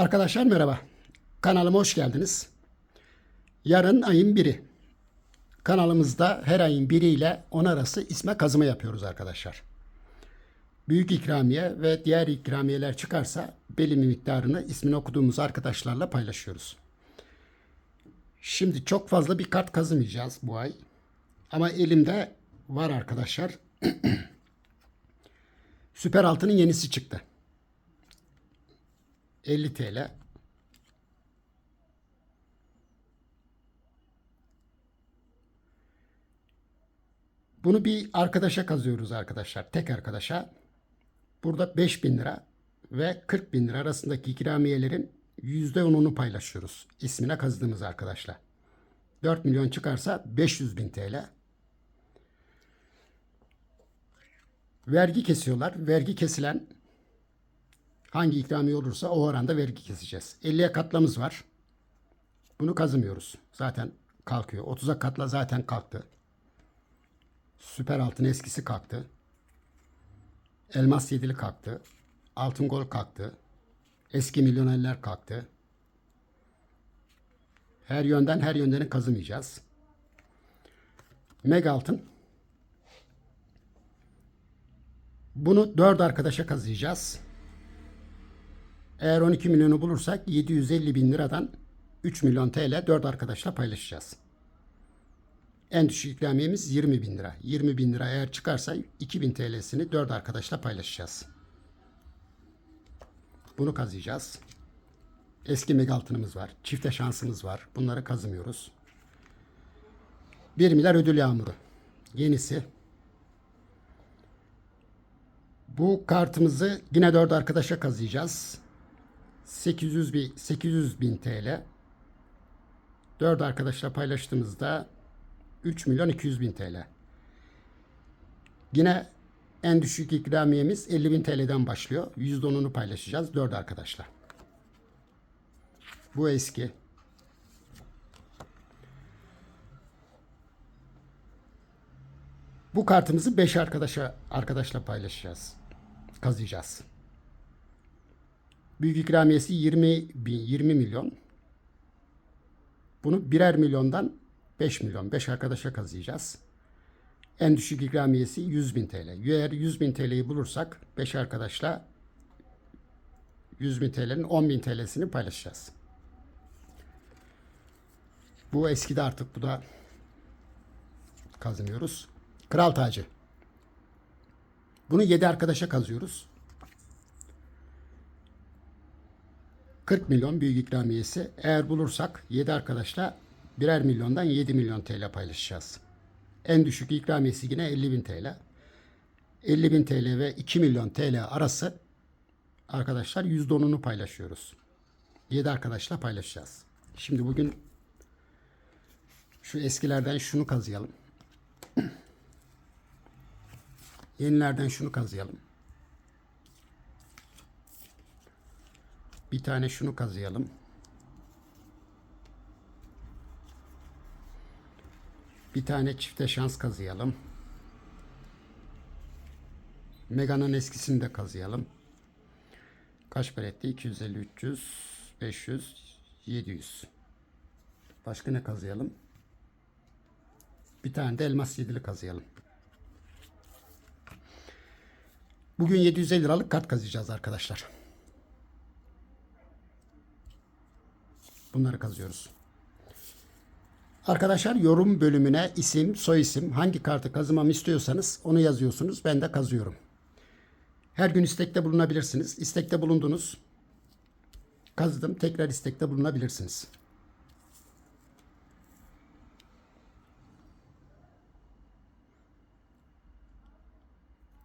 Arkadaşlar merhaba. Kanalıma hoş geldiniz. Yarın ayın biri. Kanalımızda her ayın biri ile 10 arası isme kazıma yapıyoruz arkadaşlar. Büyük ikramiye ve diğer ikramiyeler çıkarsa belli bir miktarını ismini okuduğumuz arkadaşlarla paylaşıyoruz. Şimdi çok fazla bir kart kazımayacağız bu ay. Ama elimde var arkadaşlar. Süper Altı'nın yenisi çıktı. 50 TL. Bunu bir arkadaşa kazıyoruz arkadaşlar. Tek arkadaşa. Burada 5000 lira ve 40 bin lira arasındaki ikramiyelerin %10'unu paylaşıyoruz. İsmine kazdığımız arkadaşla. 4 milyon çıkarsa 500 bin TL. Vergi kesiyorlar. Vergi kesilen hangi ikramiye olursa o oranda vergi keseceğiz. 50'ye katlamız var. Bunu kazımıyoruz. Zaten kalkıyor. 30'a katla zaten kalktı. Süper altın eskisi kalktı. Elmas yedili kalktı. Altın gol kalktı. Eski milyonerler kalktı. Her yönden her yönden kazımayacağız. Mega altın. Bunu 4 arkadaşa kazıyacağız. Eğer 12 milyonu bulursak 750 bin liradan 3 milyon TL 4 arkadaşla paylaşacağız. En düşük ikramiyemiz 20 bin lira. 20 bin lira eğer çıkarsa 2000 TL'sini 4 arkadaşla paylaşacağız. Bunu kazıyacağız. Eski mega altınımız var. Çifte şansımız var. Bunları kazımıyoruz. 1 milyar ödül yağmuru. Yenisi. Bu kartımızı yine 4 arkadaşa kazıyacağız. 800 bin, 800 bin TL. 4 arkadaşla paylaştığımızda 3 milyon 200 bin TL. Yine en düşük ikramiyemiz 50 bin TL'den başlıyor. %10'unu paylaşacağız 4 arkadaşla. Bu eski. Bu kartımızı 5 arkadaşa arkadaşla paylaşacağız. Kazıyacağız. Büyük ikramiyesi 20 bin, 20 milyon. Bunu birer milyondan 5 milyon, 5 arkadaşa kazıyacağız. En düşük ikramiyesi 100 bin TL. Eğer 100 bin TL'yi bulursak 5 arkadaşla 100 bin TL'nin 10 bin TL'sini paylaşacağız. Bu eskide artık bu da kazanıyoruz. Kral tacı. Bunu 7 arkadaşa kazıyoruz. 40 milyon büyük ikramiyesi. Eğer bulursak 7 arkadaşla birer milyondan 7 milyon TL paylaşacağız. En düşük ikramiyesi yine 50 bin TL. 50 bin TL ve 2 milyon TL arası arkadaşlar %10'unu paylaşıyoruz. 7 arkadaşla paylaşacağız. Şimdi bugün şu eskilerden şunu kazıyalım. Yenilerden şunu kazıyalım. Bir tane şunu kazıyalım. Bir tane çifte şans kazıyalım. Mega'nın eskisini de kazıyalım. Kaç para etti? 250, 300, 500, 700. Başka ne kazıyalım? Bir tane de elmas yedili kazıyalım. Bugün 750 liralık kart kazıyacağız arkadaşlar. Bunları kazıyoruz. Arkadaşlar yorum bölümüne isim, soyisim, hangi kartı kazımamı istiyorsanız onu yazıyorsunuz. Ben de kazıyorum. Her gün istekte bulunabilirsiniz. İstekte bulundunuz. Kazdım. Tekrar istekte bulunabilirsiniz.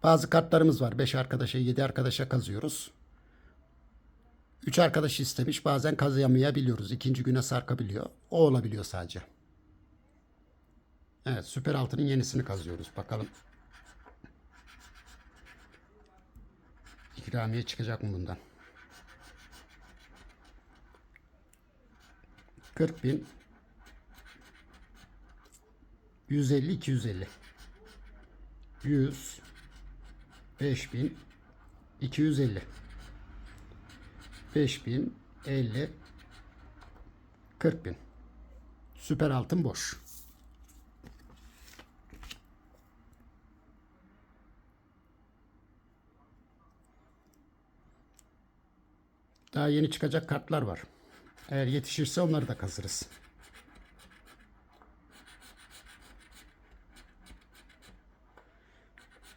Bazı kartlarımız var. 5 arkadaşa, 7 arkadaşa kazıyoruz. 3 arkadaş istemiş. Bazen kazıyamayabiliyoruz. İkinci güne sarkabiliyor. O olabiliyor sadece. Evet süper altının yenisini kazıyoruz. Bakalım. İkramiye çıkacak mı bundan? 40 bin 150 250 100 5000 250 5000 50 40 bin. Süper altın boş. Daha yeni çıkacak kartlar var. Eğer yetişirse onları da kazırız.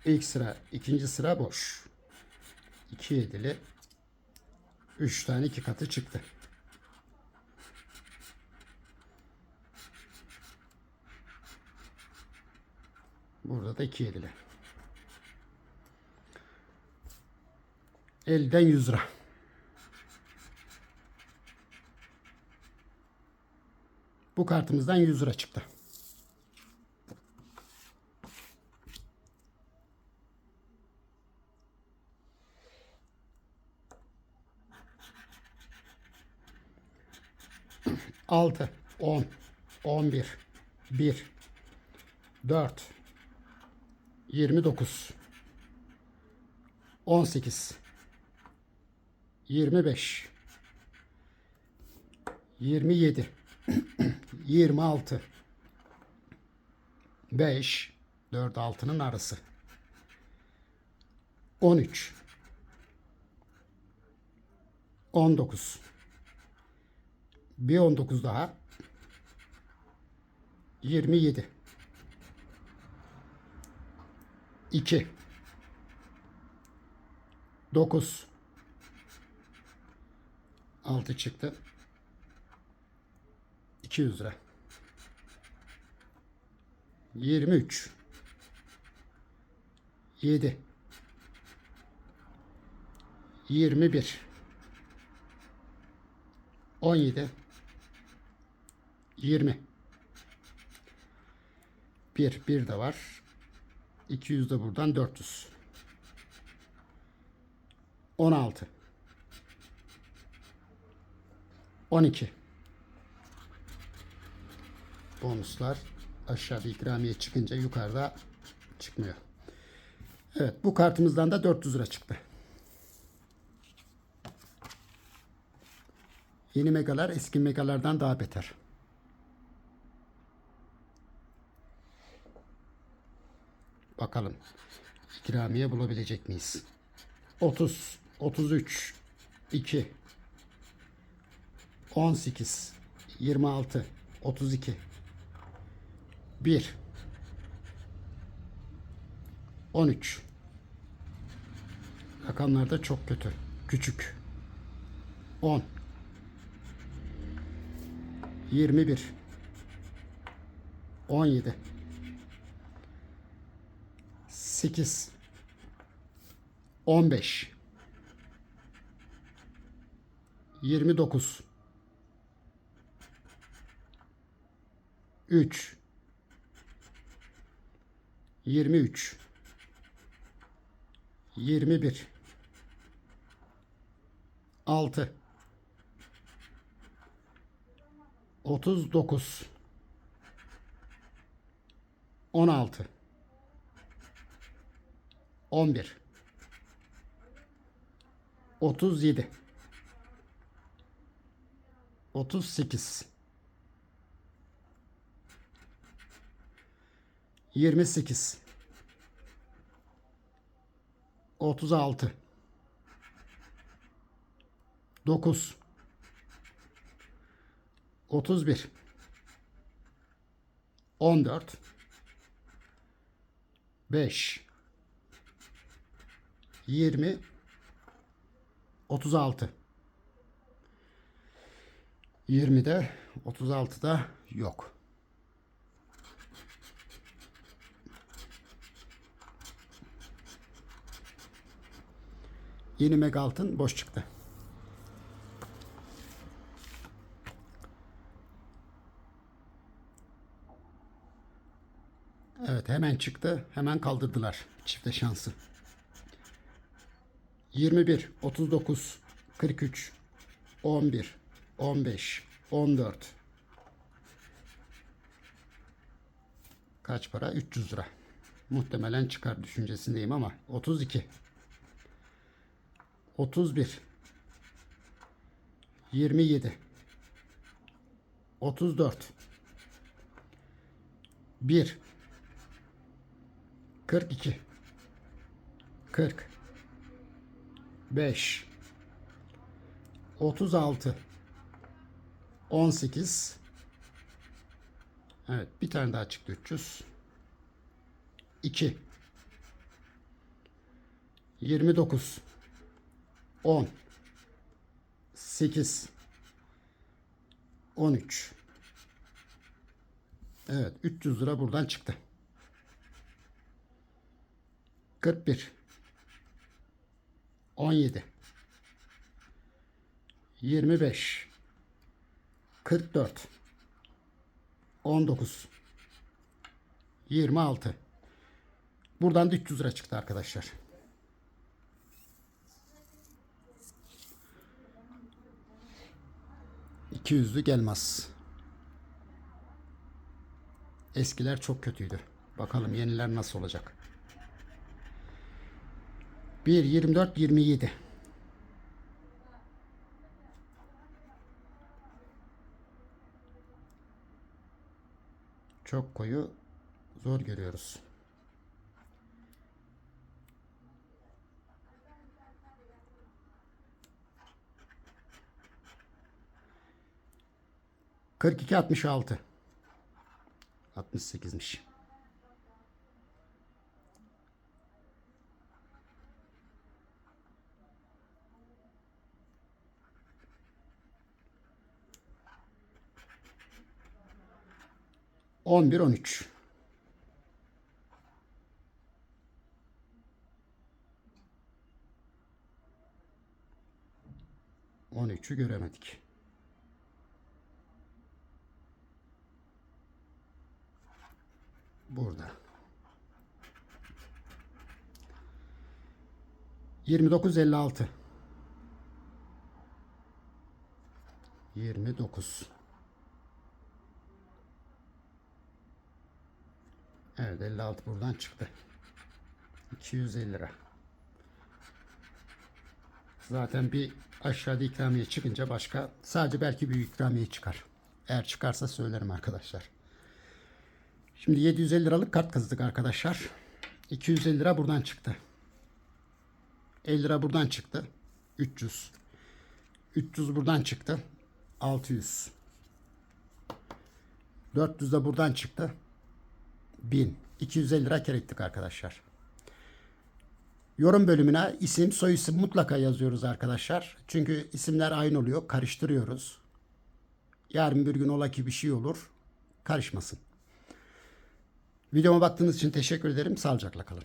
İlk sıra, ikinci sıra boş. 2 yedili. 3 tane iki katı çıktı. Burada da 2 yedili. Elden 100 lira. Bu kartımızdan 100 lira çıktı. Altı, on, on bir, bir, dört, yirmi dokuz, on sekiz, yirmi beş, yirmi yedi, 26 5 4 altının arası 13 19 bir 19 daha. 27 2 9 6 çıktı. 200 lira. 23 7 21 17 20 1 1 de var. 200 de buradan 400 16 12 bonuslar aşağıda ikramiye çıkınca yukarıda çıkmıyor. Evet bu kartımızdan da 400 lira çıktı. Yeni megalar eski megalardan daha beter. Bakalım ikramiye bulabilecek miyiz? 30, 33, 2, 18, 26, 32, 1 13 Rakamlar da çok kötü. Küçük. 10 21 17 8 15 29 3 23 21 6 39 16 11 37 38 28 36 9 31 14 5 20 36 20'de 36'da yok. Yeni mega altın boş çıktı. Evet hemen çıktı. Hemen kaldırdılar çifte şansı. 21, 39, 43, 11, 15, 14. Kaç para? 300 lira. Muhtemelen çıkar düşüncesindeyim ama 32 31 27 34 1 42 40 5 36 18 Evet bir tane daha çıktı 300 2 29 10 8 13 Evet 300 lira buradan çıktı. 41 17 25 44 19 26 Buradan da 300 lira çıktı arkadaşlar. İki yüzlü gelmez. Eskiler çok kötüydü. Bakalım yeniler nasıl olacak. 1, 24, 27. Çok koyu zor görüyoruz. Kırk iki altmış altı. Altmış sekizmiş. On bir on üç. On üçü göremedik. Burada. 29.56 29 Evet 56 buradan çıktı. 250 lira. Zaten bir aşağıda ikramiye çıkınca başka sadece belki bir ikramiye çıkar. Eğer çıkarsa söylerim arkadaşlar. Şimdi 750 liralık kart kazıdık arkadaşlar. 250 lira buradan çıktı. 50 lira buradan çıktı. 300. 300 buradan çıktı. 600. 400 de buradan çıktı. 1000. 250 lira kar ettik arkadaşlar. Yorum bölümüne isim soy isim mutlaka yazıyoruz arkadaşlar. Çünkü isimler aynı oluyor. Karıştırıyoruz. Yarın bir gün ola ki bir şey olur. Karışmasın. Videoma baktığınız için teşekkür ederim. Sağlıcakla kalın.